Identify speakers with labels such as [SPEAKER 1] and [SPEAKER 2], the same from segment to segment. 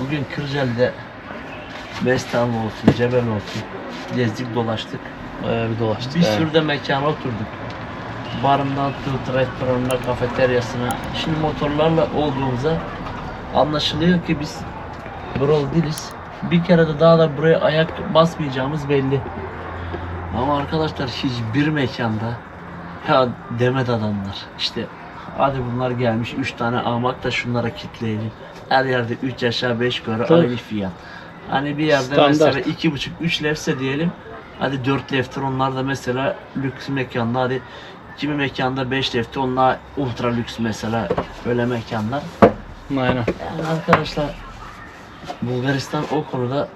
[SPEAKER 1] Bugün Kırcaali'de Bestanlı olsun, Cebel olsun gezdik dolaştık.
[SPEAKER 2] Bayağı bir dolaştık.
[SPEAKER 1] Bir
[SPEAKER 2] yani.
[SPEAKER 1] sürü de mekana oturduk. Barından tut, restoranına, kafeteryasına. Şimdi motorlarla olduğumuza anlaşılıyor ki biz buralı değiliz. Bir kere de daha da buraya ayak basmayacağımız belli. Ama arkadaşlar hiçbir mekanda ya demet adamlar. İşte hadi bunlar gelmiş 3 tane almak da şunlara kitleyelim. Her yerde 3 aşağı 5 yukarı
[SPEAKER 2] Tabii.
[SPEAKER 1] aynı fiyat. Hani bir yerde
[SPEAKER 2] Standart.
[SPEAKER 1] mesela 2,5-3 lefse diyelim. Hadi 4 leftir onlar da mesela lüks mekanda hadi kimi mekanda 5 lefti onlar ultra lüks mesela böyle mekanlar.
[SPEAKER 2] Aynen.
[SPEAKER 1] Yani arkadaşlar Bulgaristan o konuda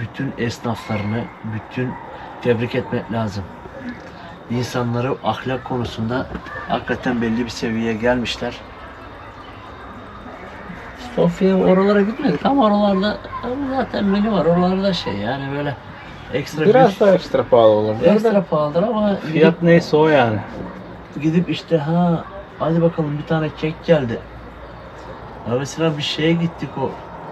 [SPEAKER 1] bütün esnaflarını bütün tebrik etmek lazım. İnsanları ahlak konusunda hakikaten belli bir seviyeye gelmişler. Sofya oralara gitmedik ama oralarda zaten menü var. Oralarda şey yani böyle ekstra
[SPEAKER 2] Biraz
[SPEAKER 1] bir
[SPEAKER 2] daha ekstra pahalı olabilir.
[SPEAKER 1] ekstra pahalıdır ama
[SPEAKER 2] Fiyat neyse o yani.
[SPEAKER 1] gidip işte ha hadi bakalım bir tane kek geldi. Ya mesela bir şeye gittik o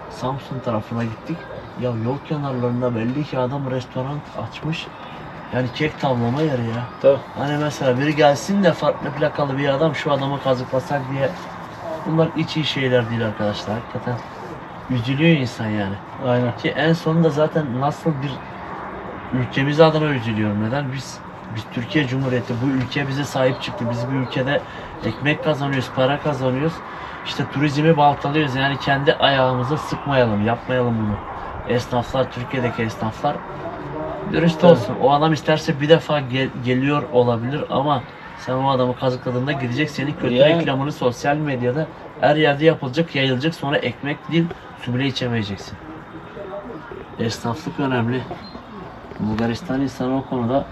[SPEAKER 1] Samsun tarafına gittik. Ya yol kenarlarında belli ki adam restoran açmış. Yani kek tavlama yeri ya.
[SPEAKER 2] Tabii.
[SPEAKER 1] Hani mesela biri gelsin de farklı plakalı bir adam şu adamı kazıklasak diye. Bunlar hiç iyi şeyler değil arkadaşlar. Hakikaten üzülüyor insan yani.
[SPEAKER 2] Aynen.
[SPEAKER 1] Ki en sonunda zaten nasıl bir ülkemiz adına üzülüyorum. Neden? Biz biz Türkiye Cumhuriyeti bu ülke bize sahip çıktı. Biz bu ülkede ekmek kazanıyoruz, para kazanıyoruz. İşte turizmi baltalıyoruz. Yani kendi ayağımıza sıkmayalım, yapmayalım bunu. Esnaflar, Türkiye'deki esnaflar dürüst
[SPEAKER 2] Tabii.
[SPEAKER 1] olsun. O adam isterse bir defa gel- geliyor olabilir ama sen o adamı kazıkladığında gidecek senin kötü
[SPEAKER 2] Yani.
[SPEAKER 1] reklamını sosyal medyada her yerde yapılacak, yayılacak. Sonra ekmek değil, su bile içemeyeceksin. Esnaflık önemli. Bulgaristan insanı o konuda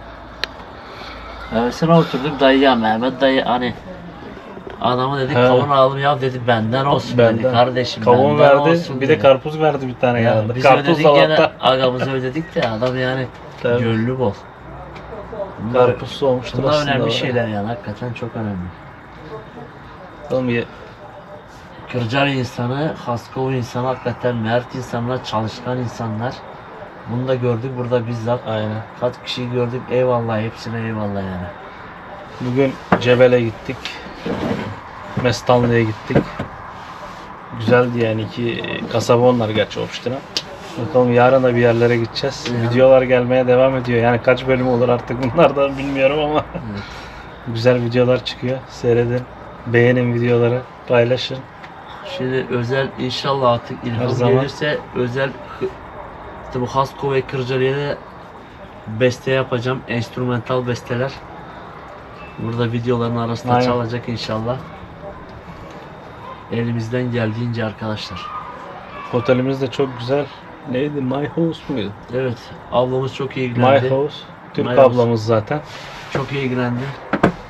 [SPEAKER 1] Evet sana oturduk dayı ya Mehmet dayı hani adamı dedik
[SPEAKER 2] He.
[SPEAKER 1] kavun alalım ya dedi benden olsun dedi
[SPEAKER 2] Benden.
[SPEAKER 1] kardeşim
[SPEAKER 2] Kavun
[SPEAKER 1] benden
[SPEAKER 2] verdi.
[SPEAKER 1] olsun
[SPEAKER 2] Bir
[SPEAKER 1] dedi.
[SPEAKER 2] de karpuz verdi bir tane
[SPEAKER 1] ya,
[SPEAKER 2] yanında.
[SPEAKER 1] biz
[SPEAKER 2] Karpuz
[SPEAKER 1] ödedik
[SPEAKER 2] da
[SPEAKER 1] gene
[SPEAKER 2] hatta.
[SPEAKER 1] Agamızı ödedik de adam yani
[SPEAKER 2] Tabii.
[SPEAKER 1] gönlü bol. Bunlar,
[SPEAKER 2] Karpuz olmuştur
[SPEAKER 1] bunlar
[SPEAKER 2] aslında.
[SPEAKER 1] önemli şeyler yani hakikaten çok önemli.
[SPEAKER 2] Oğlum ye-
[SPEAKER 1] Kırcaali insanı, Haskova insanı hakikaten mert insanlar, çalışkan insanlar. Bunu da gördük burada bizzat.
[SPEAKER 2] Aynen.
[SPEAKER 1] Kaç kişiyi gördük eyvallah hepsine eyvallah yani.
[SPEAKER 2] Bugün Cebel'e gittik. Mestanlı'ya gittik. Güzeldi yani iki kasaba onlar gerçi Opştin'a. Bakalım yarın da bir yerlere gideceğiz.
[SPEAKER 1] Ya.
[SPEAKER 2] Videolar gelmeye devam ediyor. Yani kaç bölüm olur artık bunlardan bilmiyorum ama
[SPEAKER 1] Evet.
[SPEAKER 2] güzel videolar çıkıyor. Seyredin. Beğenin videoları. Paylaşın.
[SPEAKER 1] Şimdi özel inşallah artık ilham
[SPEAKER 2] zaman.
[SPEAKER 1] gelirse özel işte bu Hasko ve Kırcaali'ye de beste yapacağım. Enstrümantal besteler. Burada videoların arasında
[SPEAKER 2] Aynen.
[SPEAKER 1] çalacak inşallah. Elimizden geldiğince arkadaşlar.
[SPEAKER 2] Otelimiz de çok güzel. Neydi? My House muydu?
[SPEAKER 1] Evet, ablamız çok iyi
[SPEAKER 2] My
[SPEAKER 1] ilgilendi.
[SPEAKER 2] House. Türk
[SPEAKER 1] My House.
[SPEAKER 2] ablamız zaten.
[SPEAKER 1] Çok iyi ilgilendi.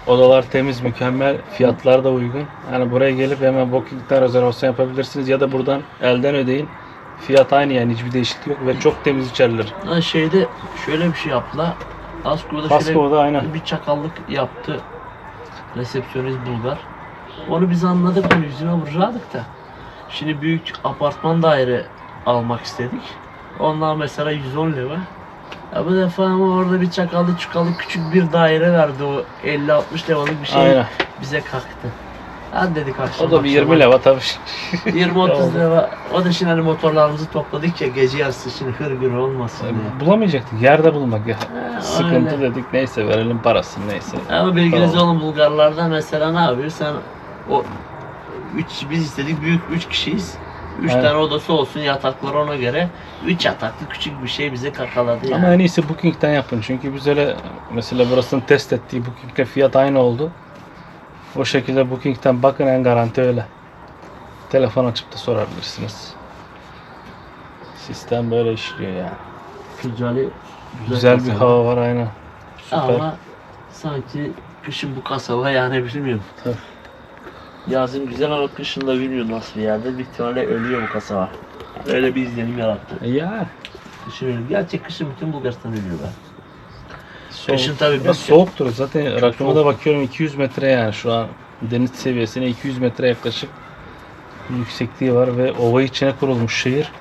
[SPEAKER 2] Odalar temiz, mükemmel. Fiyatlar da uygun. Yani buraya gelip hemen Booking'den rezervasyon yapabilirsiniz ya da buradan elden ödeyin. Fiyat aynı yani hiçbir değişiklik yok ve çok temiz içeriler.
[SPEAKER 1] Ha şeyde şöyle bir şey yaptılar. Haskova'da şöyle
[SPEAKER 2] Haskova'da aynen.
[SPEAKER 1] bir çakallık yaptı. Resepsiyonist Bulgar. Onu biz anladık, yüzüne vuracaktık da. Şimdi büyük apartman daire almak istedik. Onlar mesela 110 lira. Ya bu defa ama orada bir çakallı çukallı küçük bir daire verdi o 50-60 liralık bir şey
[SPEAKER 2] Aynen.
[SPEAKER 1] bize kalktı. Hadi dedik akşam
[SPEAKER 2] O da bir 20 lira tabii.
[SPEAKER 1] 20-30 lira. O da şimdi hani motorlarımızı topladık ya gece yarısı şimdi hırgür olmasın diye.
[SPEAKER 2] Bulamayacaktık. Yerde bulmak ya.
[SPEAKER 1] Ha,
[SPEAKER 2] Sıkıntı
[SPEAKER 1] öyle.
[SPEAKER 2] dedik neyse verelim parasını neyse.
[SPEAKER 1] Ama bilginiz
[SPEAKER 2] Tamam.
[SPEAKER 1] olun Bulgarlardan mesela ne yapıyor? Sen o üç biz istedik büyük üç kişiyiz. Üç
[SPEAKER 2] Aynen.
[SPEAKER 1] tane odası olsun yatakları ona göre. Üç yataklı küçük bir şey bize kakaladı yani.
[SPEAKER 2] Ama en iyisi Booking'den yapın. Çünkü biz öyle mesela burasını test ettik. Booking'le fiyat aynı oldu. O şekilde Booking'den bakın en garanti öyle. Telefon açıp da sorabilirsiniz. Sistem böyle işliyor yani.
[SPEAKER 1] Kırcaali
[SPEAKER 2] Güzel bir
[SPEAKER 1] kasaba.
[SPEAKER 2] hava var aynen. Süper.
[SPEAKER 1] Ama sanki kışın bu kasaba yani bilmiyorum.
[SPEAKER 2] Tabii.
[SPEAKER 1] Yazın güzel ama kışın da bilmiyorum nasıl bir yerde. Büyük ihtimalle ölüyor bu kasaba. Öyle bir izlenim yarattı.
[SPEAKER 2] E Ya.
[SPEAKER 1] Kışın ölüyor. Gerçek kışın bütün Bulgaristan ölüyor be.
[SPEAKER 2] Soğuk.
[SPEAKER 1] Kışın tabii
[SPEAKER 2] Biraz
[SPEAKER 1] biz-
[SPEAKER 2] soğuktur. Zaten rakıma da bakıyorum 200 metre yani şu an deniz seviyesine 200 metre yaklaşık. bir yüksekliği var ve ova içine kurulmuş şehir.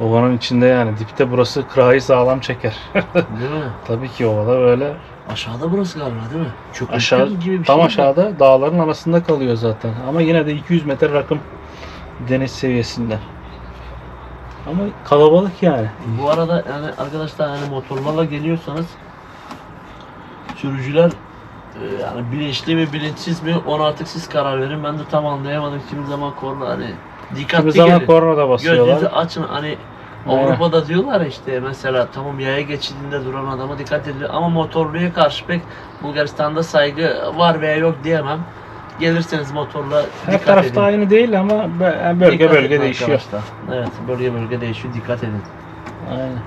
[SPEAKER 2] Ovanın içinde yani dipte burası kırayı sağlam çeker.
[SPEAKER 1] Değil mi?
[SPEAKER 2] Tabii ki ovada böyle
[SPEAKER 1] Aşağıda burası galiba değil mi? Çok
[SPEAKER 2] aşağı
[SPEAKER 1] gibi bir
[SPEAKER 2] tam
[SPEAKER 1] şey mi?
[SPEAKER 2] aşağıda dağların arasında kalıyor zaten. Ama yine de 200 metre rakım deniz seviyesinden. Ama kalabalık yani.
[SPEAKER 1] Bu arada yani arkadaşlar hani motorlarla geliyorsanız sürücüler e, yani bilinçli mi bilinçsiz mi ona artık siz karar verin. Ben de tam anlayamadım kimi zaman korna hani dikkatli
[SPEAKER 2] Kimi zaman
[SPEAKER 1] gelin.
[SPEAKER 2] korna da basıyorlar.
[SPEAKER 1] Gözünüzü açın hani. Avrupa'da diyorlar işte mesela tamam yaya geçidinde duran adama dikkat ediliyor ama motorluya karşı pek Bulgaristan'da saygı var veya yok diyemem. Gelirseniz motorla
[SPEAKER 2] Her
[SPEAKER 1] dikkat
[SPEAKER 2] tarafta
[SPEAKER 1] edin.
[SPEAKER 2] aynı değil ama yani bölge
[SPEAKER 1] Dikkat
[SPEAKER 2] bölge
[SPEAKER 1] edin
[SPEAKER 2] değişiyor.
[SPEAKER 1] arkadaşlar. Evet bölge bölge değişiyor dikkat edin.
[SPEAKER 2] Aynen.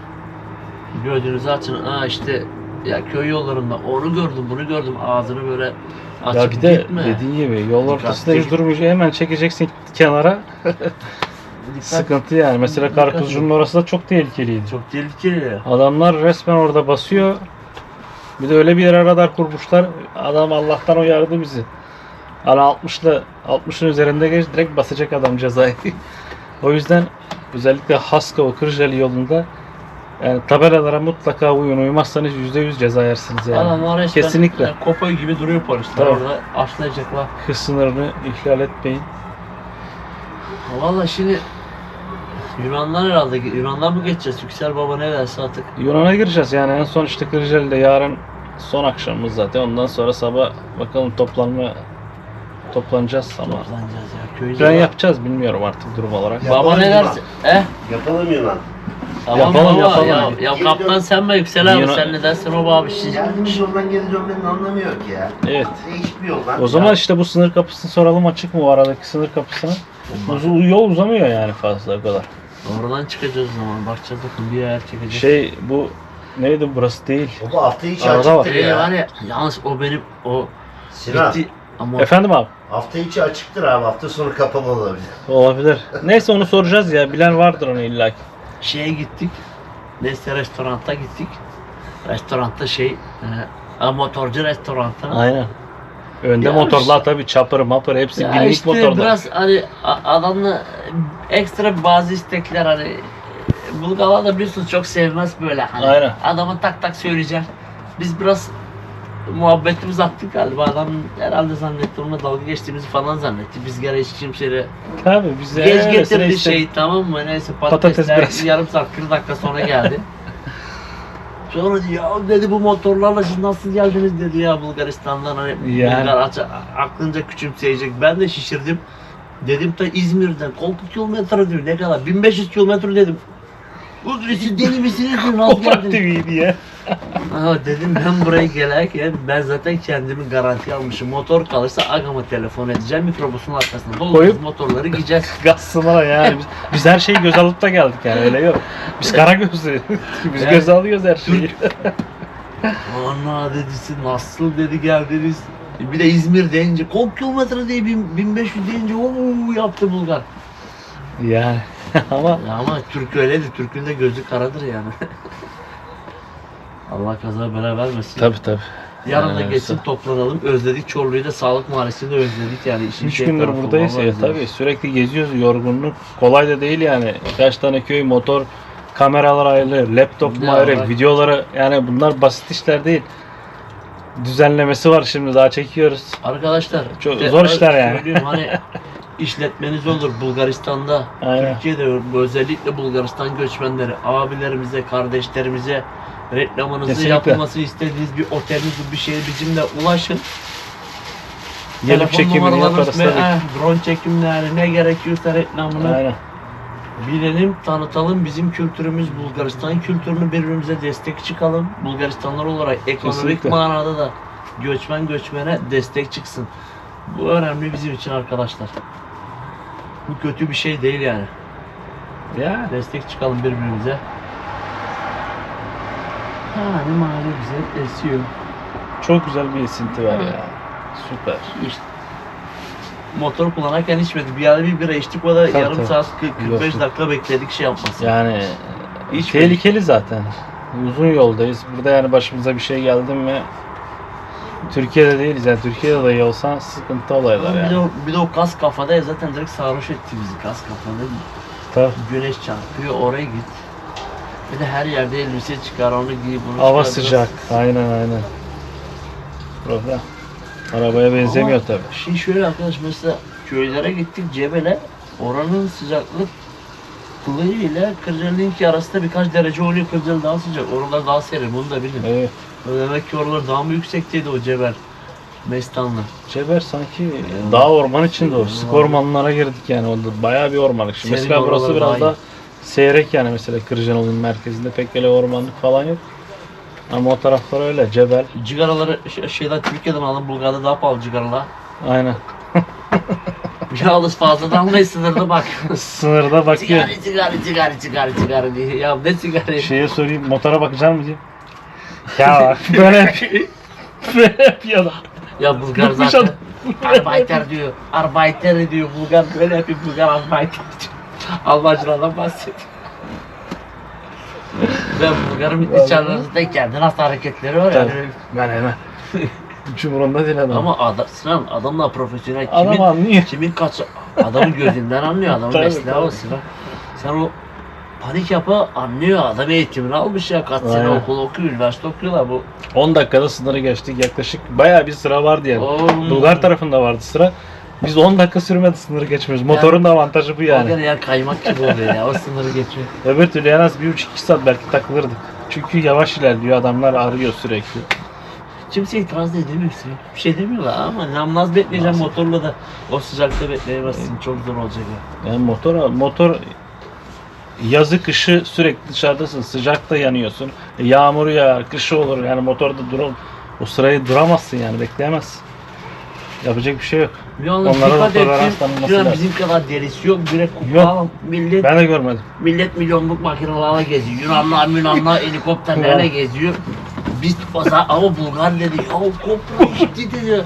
[SPEAKER 1] Gözünüzü açın. Aa işte ya köy yollarında onu gördüm bunu gördüm ağzını böyle açıp
[SPEAKER 2] Ya bir de
[SPEAKER 1] gitme.
[SPEAKER 2] dediğin gibi yol
[SPEAKER 1] Dikkatli.
[SPEAKER 2] ortasında hiç durmayacaksın hemen çekeceksin kenara. Sıkıntı yani. Mesela Karpuzcu'nun orası da çok tehlikeliydi.
[SPEAKER 1] Çok tehlikeli.
[SPEAKER 2] Adamlar resmen orada basıyor. Bir de öyle bir yere radar kurmuşlar. Adam Allah'tan uyardı bizi. Hani 60'la 60'ın üzerinde geç direkt basacak adam cezayı. o yüzden özellikle Haskova Kırjeli yolunda yani tabelalara mutlaka uyun. Uymazsanız %100 ceza yersiniz yani.
[SPEAKER 1] Adamlar resmen
[SPEAKER 2] Kesinlikle.
[SPEAKER 1] yani kopay gibi duruyor polisler
[SPEAKER 2] Tabii.
[SPEAKER 1] orada açlayacaklar.
[SPEAKER 2] Hız sınırını ihlal etmeyin.
[SPEAKER 1] Valla şimdi Yunanlar herhalde Yunanlar mı geçeceğiz? Yüksel Baba ne derse artık.
[SPEAKER 2] Yunan'a gireceğiz yani en son işte Kırjeli'de yarın son akşamımız zaten. Ondan sonra sabah bakalım toplanma toplanacağız ama
[SPEAKER 1] Toplanacağız ya. Köyce
[SPEAKER 2] plan yapacağız bilmiyorum artık durum olarak.
[SPEAKER 3] Ya-
[SPEAKER 1] Baba ne
[SPEAKER 3] Yapalım
[SPEAKER 1] derse? Eh?
[SPEAKER 3] Yapalım Yunan.
[SPEAKER 1] Tamam
[SPEAKER 2] Yapalım,
[SPEAKER 1] baba.
[SPEAKER 2] yapalım.
[SPEAKER 1] Ya, ya
[SPEAKER 3] Geri
[SPEAKER 1] kaptan
[SPEAKER 3] dön.
[SPEAKER 1] sen mi Yüksel abi?
[SPEAKER 2] Yunan-
[SPEAKER 1] Sen ne dersin o abi? Siz...
[SPEAKER 3] Geldiğimiz yoldan geri dönmenin anlamı yok ya.
[SPEAKER 2] Evet.
[SPEAKER 3] Değişik bir yoldan.
[SPEAKER 2] O zaman işte bu sınır kapısını soralım açık mı o aradaki sınır kapısını? Uzun yol uzamıyor yani fazla o kadar.
[SPEAKER 1] Oradan çıkacağız o zaman. Bakacağız bakın bir yer çekeceğiz.
[SPEAKER 2] Şey bu neydi burası değil.
[SPEAKER 3] Bu hafta içi
[SPEAKER 2] Arada
[SPEAKER 3] açıktır
[SPEAKER 1] Ee, var
[SPEAKER 3] ya.
[SPEAKER 1] ya yalnız o benim o
[SPEAKER 3] Sinan,
[SPEAKER 1] gitti ama
[SPEAKER 2] Efendim abi?
[SPEAKER 3] hafta içi açıktır abi. Hafta sonu kapalı olabilir.
[SPEAKER 2] Olabilir. Neyse onu soracağız ya. Bilen vardır onu illa ki.
[SPEAKER 1] şeye gittik. Neyse restoranta gittik. Restoranda şey e, a, motorcu restoranta.
[SPEAKER 2] Aynen. Önde
[SPEAKER 1] Ya
[SPEAKER 2] motorlar tabii çapır mapır hepsi
[SPEAKER 1] Ya
[SPEAKER 2] binlik
[SPEAKER 1] işte
[SPEAKER 2] motorlar.
[SPEAKER 1] biraz hani a- adamla ekstra bazı istekler hani Bulgarlar da biliyorsunuz çok sevmez böyle hani.
[SPEAKER 2] Aynen.
[SPEAKER 1] Adamı tak tak söyleyecek. Biz biraz muhabbetimizi attık galiba. Adam herhalde zannetti onunla dalga geçtiğimizi falan zannetti. Biz gene hiç kimseyle
[SPEAKER 2] Tabii bize
[SPEAKER 1] geç
[SPEAKER 2] öylesine
[SPEAKER 1] getirdi
[SPEAKER 2] istek-
[SPEAKER 1] şey tamam mı? Neyse
[SPEAKER 2] Patates
[SPEAKER 1] patatesler
[SPEAKER 2] biraz.
[SPEAKER 1] yarım saat 40 dakika sonra geldi. Sonra ya dedi bu motorlarla siz nasıl geldiniz dedi ya Bulgaristan'dan hani
[SPEAKER 2] Yani.
[SPEAKER 1] Aç, aklınca küçümseyecek. Ben de şişirdim. Dedim ta İzmir'den koltuk kilometre diyor ne kadar 1500 kilometre dedim. Bu siz deli misiniz diyor nasıl geldiniz?
[SPEAKER 2] Diye.
[SPEAKER 1] Aha dedim ben buraya gelirken ben zaten kendimi garanti almışım. Motor kalırsa agama telefon edeceğim. Mikrobusun arkasına dolacağız
[SPEAKER 2] Koyup-
[SPEAKER 1] motorları gideceğiz.
[SPEAKER 2] Gaz sınırı yani. Biz, biz her şeyi göz alıp da geldik yani öyle yok. Biz kara gözlü. biz
[SPEAKER 1] Evet.
[SPEAKER 2] göz alıyoruz her şeyi.
[SPEAKER 1] Ana dedisi nasıl dedi geldiniz. Bir de İzmir deyince kaç kilometre diye bin- 1500 deyince ooo yaptı Bulgar.
[SPEAKER 2] yani ama
[SPEAKER 1] Ya ama Türk öyledir. Türk'ün de gözü karadır yani. Allah kaza bela vermesin.
[SPEAKER 2] tabii tabii.
[SPEAKER 1] Yarın da
[SPEAKER 2] Yani sa-
[SPEAKER 1] toplanalım. Özledik Çorlu'yu da Sağlık Mahallesi'ni de özledik yani. işin
[SPEAKER 2] Üç
[SPEAKER 1] şey
[SPEAKER 2] gündür
[SPEAKER 1] tarafı
[SPEAKER 2] buradayız
[SPEAKER 1] vallahi
[SPEAKER 2] ya
[SPEAKER 1] özledik.
[SPEAKER 2] tabii sürekli geziyoruz yorgunluk kolay da değil yani kaç tane köy motor kameralar ayrı laptop mu ayrı
[SPEAKER 1] bak.
[SPEAKER 2] videoları yani bunlar basit işler değil düzenlemesi var şimdi daha çekiyoruz
[SPEAKER 1] Arkadaşlar
[SPEAKER 2] Çok zor işler yani.
[SPEAKER 1] söylüyorum, hani işletmeniz olur Bulgaristan'da,
[SPEAKER 2] Aynen.
[SPEAKER 1] Türkiye'de özellikle Bulgaristan göçmenleri, abilerimize, kardeşlerimize reklamınızı
[SPEAKER 2] Kesinlikle.
[SPEAKER 1] yapılmasını istediğiniz bir oteliniz bir şey bizimle ulaşın.
[SPEAKER 2] gelip çekimini yaparız tabii
[SPEAKER 1] eh, drone çekimleri ne gerekiyorsa reklamını
[SPEAKER 2] aynen
[SPEAKER 1] bilelim, tanıtalım. Bizim kültürümüz Bulgaristan kültürünü birbirimize destek çıkalım. Bulgaristanlar olarak ekonomik
[SPEAKER 2] Kesinlikle.
[SPEAKER 1] manada da göçmen göçmene destek çıksın. Bu önemli bizim için arkadaşlar. Bu kötü bir şey değil yani.
[SPEAKER 2] ya
[SPEAKER 1] Destek çıkalım birbirimize. Hani mahalle güzel esiyor.
[SPEAKER 2] çok güzel bir esinti var ya süper
[SPEAKER 1] İşte motor kullanırken içmedik. Bir yerde bir bira içtik o da
[SPEAKER 2] Tabii,
[SPEAKER 1] yarım
[SPEAKER 2] tabii.
[SPEAKER 1] saat 40 45
[SPEAKER 2] Yok.
[SPEAKER 1] dakika bekledik şey yapmasın.
[SPEAKER 2] yani
[SPEAKER 1] Hiç
[SPEAKER 2] tehlikeli zaten uzun yoldayız burada yani başımıza bir şey geldi mi Türkiye'de değiliz yani. Türkiye'de dahi olsan sıkıntı olaylar
[SPEAKER 1] Bir de,
[SPEAKER 2] yani.
[SPEAKER 1] o, bir de o kas kafada ya zaten direkt sarhoş etti bizi kas kafada.
[SPEAKER 2] Tabii.
[SPEAKER 1] Güneş çarpıyor oraya git. Bir de her yerde elbise çıkar onu giy bunu
[SPEAKER 2] Hava
[SPEAKER 1] çıkar,
[SPEAKER 2] sıcak. Aynen aynen. Problem. Arabaya benzemiyor tabii.
[SPEAKER 1] Şimdi şöyle arkadaş mesela köylere gittik Cebel'e oranın sıcaklık Kılığı ile Kırcalı'nınki arasında birkaç derece oluyor. Kırcalı daha sıcak. Oralar daha serin. Bunu da bilin.
[SPEAKER 2] Evet.
[SPEAKER 1] Demek ki oralar daha mı yüksekteydi o Cebel? Mestanlı.
[SPEAKER 2] Ceber sanki dağ orman içinde o. Sık ormanlara girdik yani. Orada bayağı bir ormanlık. Şimdi mesela burası biraz
[SPEAKER 1] iyi.
[SPEAKER 2] seyrek yani mesela Kırcalı'nın merkezinde pek öyle ormanlık falan yok. Ama o taraflar öyle. Cebel.
[SPEAKER 1] Cigaraları ş- şeyden Türkiye'den aldım. Bulgar'da daha pahalı cigaralar.
[SPEAKER 2] Aynen.
[SPEAKER 1] Yalnız fazladan mı sınırda bak.
[SPEAKER 2] Sınırda bakıyor.
[SPEAKER 1] sigara, sigara, sigara, sigara, sigara diye. Ya ne sigara?
[SPEAKER 2] Şeye sorayım motora bakacak mı diyeyim. Ya böyle böyle yapıyor adam.
[SPEAKER 1] Ya Bulgar
[SPEAKER 2] Bıkmış
[SPEAKER 1] zaten.
[SPEAKER 2] adam.
[SPEAKER 1] Arbeiter diyor. Arbeiter diyor. Bulgar böyle yapıyor. Bulgar Arbeiter diyor. Almancılardan bahsediyor. Ben Bulgar'ın içerilerindeyken nasıl hareketleri var ya.
[SPEAKER 2] Tabii. Ben hemen. Hiç umurunda değil adam.
[SPEAKER 1] Ama adam, Sinan adamla profesyonel
[SPEAKER 2] adam
[SPEAKER 1] kimin,
[SPEAKER 2] anlıyor.
[SPEAKER 1] kimin kaç adamın gözünden anlıyor adamın
[SPEAKER 2] Tabii,
[SPEAKER 1] mesleği
[SPEAKER 2] tabii.
[SPEAKER 1] o Sinan. Sen o panik yapı anlıyor adam eğitimini almış ya kaç sene
[SPEAKER 2] Aynen.
[SPEAKER 1] okul okuyor üniversite okuyorlar bu.
[SPEAKER 2] 10 dakikada sınırı geçtik yaklaşık. Bayağı bir sıra vardı yani.
[SPEAKER 1] Oo.
[SPEAKER 2] Bulgar tarafında vardı sıra. Biz 10 dakika sürmedi sınırı geçmiyoruz. Motorun da avantajı bu
[SPEAKER 1] Yani.
[SPEAKER 2] yani.
[SPEAKER 1] ya kaymak gibi oluyor ya o sınırı geçiyor.
[SPEAKER 2] Öbür türlü en az 1,5-2 saat belki takılırdık. Çünkü yavaş ilerliyor adamlar arıyor sürekli.
[SPEAKER 1] Kimse itiraz da edemiyor. Bir şey demiyorlar ama namlaz bekleyeceğim
[SPEAKER 2] Nasıl?
[SPEAKER 1] motorla da o sıcakta bekleyemezsin çok zor olacak ya.
[SPEAKER 2] Yani motor motor yazı kışı sürekli dışarıdasın. Sıcakta yanıyorsun. E, Yağmur yağar, kışı olur. Yani motorda durum o sırayı duramazsın yani bekleyemezsin. Yapacak bir şey yok.
[SPEAKER 1] Yalnız
[SPEAKER 2] Onlara da
[SPEAKER 1] dikkat
[SPEAKER 2] tolerans tanınması lazım.
[SPEAKER 1] bizim kadar derisi yok. Direkt
[SPEAKER 2] Yok.
[SPEAKER 1] kupa millet
[SPEAKER 2] Ben de görmedim.
[SPEAKER 1] Millet milyonluk makinelerle geziyor. Yunanlar Yunanlar helikopterlerle geziyor. Biz zaman ama Bulgar dedi. Ya kopru gitti dedi.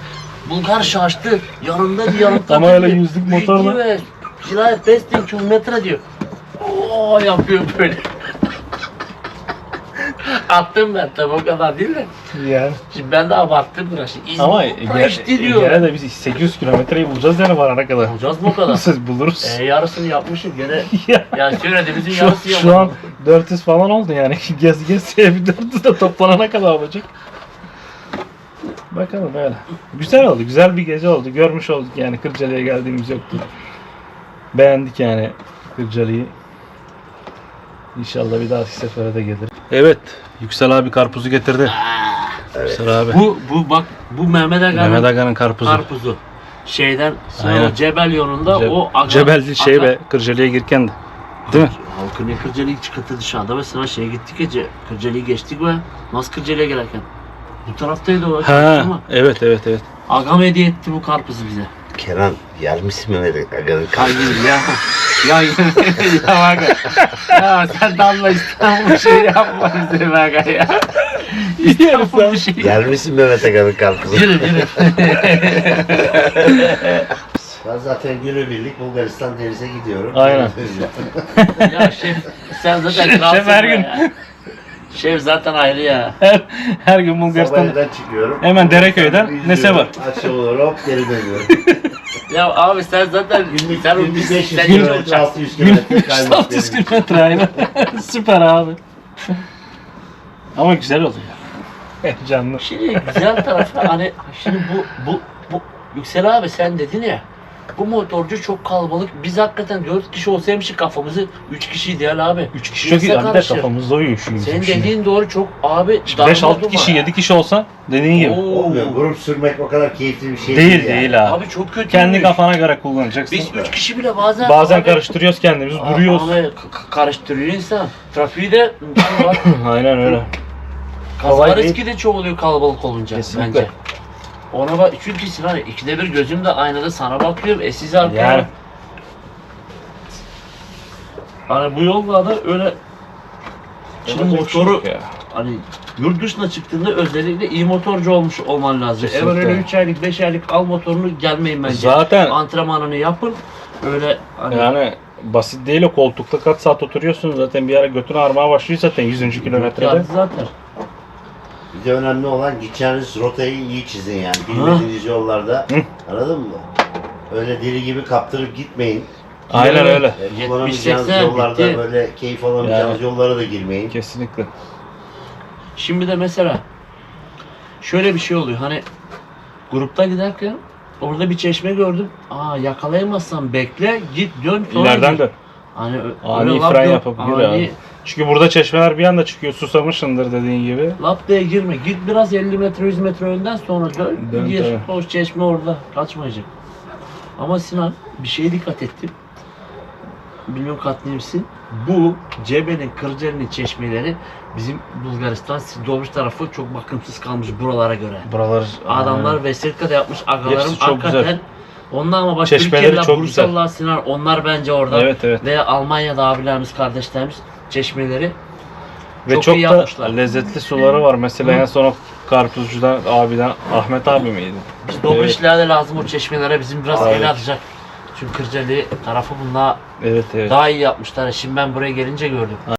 [SPEAKER 1] Bulgar şaştı. Yanında bir yanında.
[SPEAKER 2] Ama öyle yüzlük motorla-
[SPEAKER 1] Silah 5 kilometre diyor. Oo yapıyor böyle. Attım ben tabii o kadar değil de.
[SPEAKER 2] Yani.
[SPEAKER 1] Şimdi ben de abarttım biraz. Şimdi
[SPEAKER 2] Ama
[SPEAKER 1] İzmir
[SPEAKER 2] gene,
[SPEAKER 1] geçti diyor.
[SPEAKER 2] gene de biz 800 kilometreyi bulacağız yani varana kadar.
[SPEAKER 1] Olacağız mı o kadar?
[SPEAKER 2] Siz buluruz.
[SPEAKER 1] e, yarısını yapmışım gene.
[SPEAKER 2] Ya,
[SPEAKER 1] Yani söylediğimizin
[SPEAKER 2] şu,
[SPEAKER 1] yarısı
[SPEAKER 2] şu an
[SPEAKER 1] yapmadım.
[SPEAKER 2] 400 falan oldu yani. Gez gez bir 400 de toplanana kadar olacak. Bakalım böyle. Güzel oldu. Güzel bir gece oldu. Görmüş olduk yani. Kırcalı'ya geldiğimiz yoktu. Beğendik yani Kırcalı'yı. İnşallah bir dahaki sefere de gelir. Evet. Yüksel abi karpuzu getirdi. Yüksel abi.
[SPEAKER 1] Bu, bu bak bu Mehmet Aga'nın
[SPEAKER 2] Mehmet Aga'nın karpuzu.
[SPEAKER 1] karpuzu. Şeyden sonra
[SPEAKER 2] Aynen.
[SPEAKER 1] Cebel yolunda
[SPEAKER 2] Ce-
[SPEAKER 1] o aga,
[SPEAKER 2] Cebelli şey
[SPEAKER 1] aga-
[SPEAKER 2] be Kırcalı'ya girken de. Değil mi?
[SPEAKER 1] Halkın ne Kırcalı'yı çıkarttı dışarıda ve sana şeye gittik ya Kırcalı'yı geçtik ve nasıl Kırcalı'ya gelirken. Bu taraftaydı o.
[SPEAKER 2] Ha,
[SPEAKER 1] Ama
[SPEAKER 2] evet evet evet.
[SPEAKER 1] Agam hediye etti bu karpuzu bize.
[SPEAKER 3] Kenan yer misin Mehmet Aga'nın
[SPEAKER 1] Hayır ya. Ya ya aga. Ya sen damla İstanbul şey yapma bize aga ya. İstanbul bir şey.
[SPEAKER 3] Yer misin Mehmet Aga'nın karpuzu?
[SPEAKER 1] Yürü yürü.
[SPEAKER 3] Ben zaten günübirlik Bulgaristan denize gidiyorum.
[SPEAKER 2] Aynen.
[SPEAKER 1] ya şef sen zaten
[SPEAKER 2] Şef
[SPEAKER 1] kralsın
[SPEAKER 2] her gün.
[SPEAKER 1] ya. Şef zaten ayrı ya.
[SPEAKER 2] Her, her gün Bulgaristan'da.
[SPEAKER 3] Sabahleyin çıkıyorum.
[SPEAKER 2] Hemen Dereköy'den
[SPEAKER 3] Yüzüyorum,
[SPEAKER 2] nese var?
[SPEAKER 3] Aşağı olur hop geri dönüyorum.
[SPEAKER 1] Ya abi sen zaten
[SPEAKER 3] Günlük,
[SPEAKER 1] sen o
[SPEAKER 3] günlük 500
[SPEAKER 1] sen
[SPEAKER 3] kilometre 600 kilometre kaymak
[SPEAKER 2] 600
[SPEAKER 3] benim.
[SPEAKER 2] kilometre aynen. Süper abi. Ama güzel oluyor. Heyecanlı.
[SPEAKER 1] Şimdi güzel tarafı hani şimdi bu bu bu Yüksel abi sen dedin ya bu motorcu çok kalabalık. Biz hakikaten 4 kişi olsaymışız kafamızı 3 kişi değil abi.
[SPEAKER 2] 3 kişi çok iyi.
[SPEAKER 1] İnsan
[SPEAKER 2] Abi de
[SPEAKER 1] karışır.
[SPEAKER 2] kafamızda uyuyor şu
[SPEAKER 1] Senin
[SPEAKER 2] şimdi.
[SPEAKER 1] dediğin doğru çok abi
[SPEAKER 2] 5-6 kişi 7 kişi olsa dediğin gibi.
[SPEAKER 3] Olmuyor. Grup sürmek o kadar keyifli bir şey
[SPEAKER 2] Değil
[SPEAKER 3] değil. yani.
[SPEAKER 2] değil abi.
[SPEAKER 1] Abi çok kötü.
[SPEAKER 2] Kendi kafana göre kullanacaksın.
[SPEAKER 1] Biz 3 kişi bile bazen
[SPEAKER 2] Bazen
[SPEAKER 1] abi-
[SPEAKER 2] karıştırıyoruz kendimiz, duruyoruz.
[SPEAKER 1] Abi karıştırıyor insan. Trafiği de
[SPEAKER 2] Aynen öyle.
[SPEAKER 1] kaza
[SPEAKER 2] Kolay değil.
[SPEAKER 1] riski de çok oluyor kalabalık olunca
[SPEAKER 2] Kesinlikle.
[SPEAKER 1] bence. Ona bak çünkü Sinan ikide bir gözüm de aynada sana bakıyorum. E siz arkaya.
[SPEAKER 2] Yani.
[SPEAKER 1] Hani bu yolda da öyle Şimdi motoru
[SPEAKER 2] ya.
[SPEAKER 1] hani yurt dışına çıktığında özellikle iyi motorcu olmuş olman lazım.
[SPEAKER 2] Kesinlikle.
[SPEAKER 1] Eğer öyle 3 aylık 5 aylık al motorunu gelmeyin bence.
[SPEAKER 2] Zaten
[SPEAKER 1] Antrenmanını yapın. Öyle hani
[SPEAKER 2] yani basit değil o koltukta kaç saat oturuyorsun zaten bir ara götün ağrımaya başlıyor zaten 100. kilometrede.
[SPEAKER 1] Geldi zaten.
[SPEAKER 3] Bir de önemli olan gideceğiniz rotayı iyi çizin yani. Bilmediğiniz yollarda. Anladın mı? Öyle deli gibi kaptırıp gitmeyin.
[SPEAKER 2] Aynen öyle.
[SPEAKER 3] E, kullanamayacağınız
[SPEAKER 1] 70-80
[SPEAKER 3] yollarda
[SPEAKER 1] bitti.
[SPEAKER 3] böyle keyif alamayacağınız yollara da girmeyin.
[SPEAKER 2] Kesinlikle.
[SPEAKER 1] Şimdi de mesela şöyle bir şey oluyor. Hani grupta giderken orada bir çeşme gördüm. Aa yakalayamazsan bekle git dön sonra
[SPEAKER 2] İleriden dön.
[SPEAKER 1] Hani ö-
[SPEAKER 2] Ani
[SPEAKER 1] öyle lap
[SPEAKER 2] fren
[SPEAKER 1] yok, ani
[SPEAKER 2] abi. Çünkü burada çeşmeler bir anda çıkıyor. Susamışsındır dediğin gibi.
[SPEAKER 1] Lap diye girme. Git biraz 50 metre 100 metre önden sonra dön,
[SPEAKER 2] Dön,
[SPEAKER 1] gir.
[SPEAKER 2] tabii.
[SPEAKER 1] Hoş çeşme orada. Kaçmayacak. Ama Sinan bir şeye dikkat ettim. Bilmiyorum katlayayım misin? Bu Cebe'nin, Kırcaali'nin çeşmeleri bizim Bulgaristan, Dobruç tarafı çok bakımsız kalmış buralara göre.
[SPEAKER 2] Buralar
[SPEAKER 1] Adamlar vesile de yapmış agalarım
[SPEAKER 2] çok
[SPEAKER 1] hakikaten.
[SPEAKER 2] güzel.
[SPEAKER 1] Onlar ama başka
[SPEAKER 2] Çeşmeleri
[SPEAKER 1] ülkeler
[SPEAKER 2] çok
[SPEAKER 1] Bursalılar, Sinan onlar bence orada.
[SPEAKER 2] Evet evet.
[SPEAKER 1] Veya Almanya'da abilerimiz, kardeşlerimiz çeşmeleri
[SPEAKER 2] Ve
[SPEAKER 1] Çok
[SPEAKER 2] çok,
[SPEAKER 1] iyi
[SPEAKER 2] da
[SPEAKER 1] yapmışlar.
[SPEAKER 2] lezzetli suları var. Mesela en son o karpuzcudan abiden Ahmet abi miydi?
[SPEAKER 1] Biz Dobrişler'de lazım o çeşmelere bizim biraz
[SPEAKER 2] Evet.
[SPEAKER 1] el atacak. Çünkü Kırcaali tarafı bunlar
[SPEAKER 2] Evet evet.
[SPEAKER 1] daha iyi yapmışlar. Şimdi ben buraya gelince gördüm.